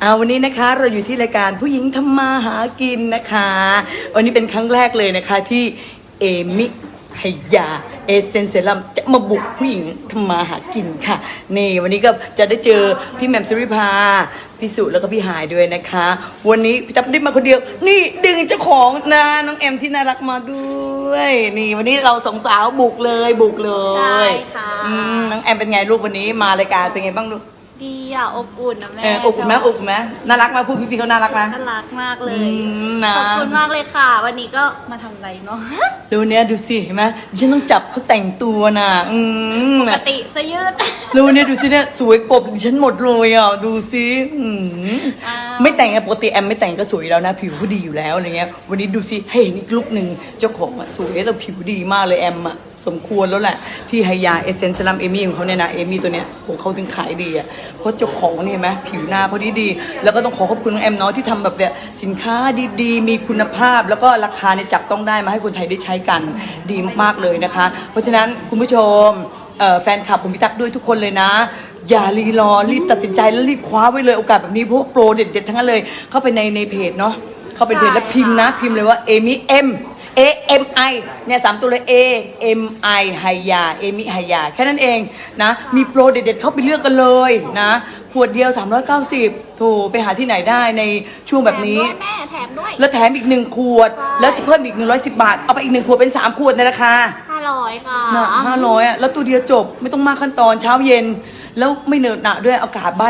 เอาวันนี้นะคะเราอยู่ที่รายการผู้หญิงทำมาหากินนะคะ วันนี้เป็นครั้งแรกเลยนะคะที่เอมิไฮยาเอเซนเซรัมจะมาบุกผู้หญิงทำมาหากินค่ะนี่วันนี้ก็จะได้เจอพี่แหม่มสุริภาพี่สุแล้วก็พี่หายด้วยนะคะ วันนี้พี่จับได้มาคนเดียว นี่ดึงเจ้าของนะน้องแอมที่น่ารักมาด้วยนี่วันนี้เราสองสาวบุกเลยบุกเลยใช่ค่ะอืมน้องแอมเป็นไงลูกวันนี้มารายการเป็นไงบ้างลูก ดีอะอบอุ่นนะแม่เอออบอุ่นไหมชอบอุ่นไหมน่ารักไหมพูดพี่ๆเขาน่ารักไหม น่ารักมากเลอืยมนะ ขอบคุณมากเลยค่ะ วันนี้ก็มาทำอะไรเนาะดูเนี้ยดูสิเห็นไหมฉันต้องจับเขาแต่งตัวน่ะ อืมปกติเสอยืด ดูเนี่ยดูสิเนี่ยสวยกบดิฉันหมดเลยอะดูสิอืมอ้าว ไม่แต่งอะปกติแอมไม่แต่งก็สวยอยู่แล้วนะ ผิวเขาดีอยู่แล้วอะไรเงี้ยวันนี้ดูสิให้เห็นอีกลุกหนึ่งเจ้าของอะสวยแล้วผิวดีมากเลยแอมอะ สมควรแล้วแหละ ที่ไฮยาเอเซนซ์ลัมเอมี่ของเขาเนี่ยนะเอมี่ตัวเนี้ยของเขาถึงขายดีอะเพราะเจ้าของเนี่เห็นไหมผิวหน้าเขาดีดีๆแล้วก็ต้องขอขอบคุณน้องแอมเนาะที่ทำแบบเนี่ยสินค้าดีๆ มีคุณภาพ แล้วก็ราคาเนี่ยจับต้องได้มาให้คนไทยได้ใช้กันดีมากๆเลยนะคะ เพราะฉะนั้นคุณผู้ชมแฟนคลับผมพิทักด้วยทุกคนเลยนะอย่ารีรอรีบตัดสินใจแล้วรีบคว้าไว้เลยโอกาสแบบนี้เพราะว่าโปรเด็ดๆทั้งนั้นเลย เข้าไปในในเพจเนาะเข้าไปเพจแล้วพิมพ์นะ พิมพ์เลยว่าเอมิเอ็ม A M I เนี่ยสามตัวเลย A M I ไฮยา เอมิไฮยา แค่นั้นเองนะ มีโปรเด็ดๆเข้าไปเลือกกันเลยนะ ขวดเดียว 390 โถไปหาที่ไหนได้ในช่วงแบบนี้แถมด้วยแม่แถมด้วย แล้วแถมอีกหนึ่งขวดใช่แล้วเพิ่มอีก 110 บาท เอาไปอีกหนึ่งขวดเป็น 3 ขวดในราคาห้าร้อยค่ะน่ะห้าร้อยอะ แล้วตัวเดียวจบ ไม่ต้องมากขั้นตอนเช้าเย็น แล้วไม่เหนอะหนะด้วยอากาศบ้าน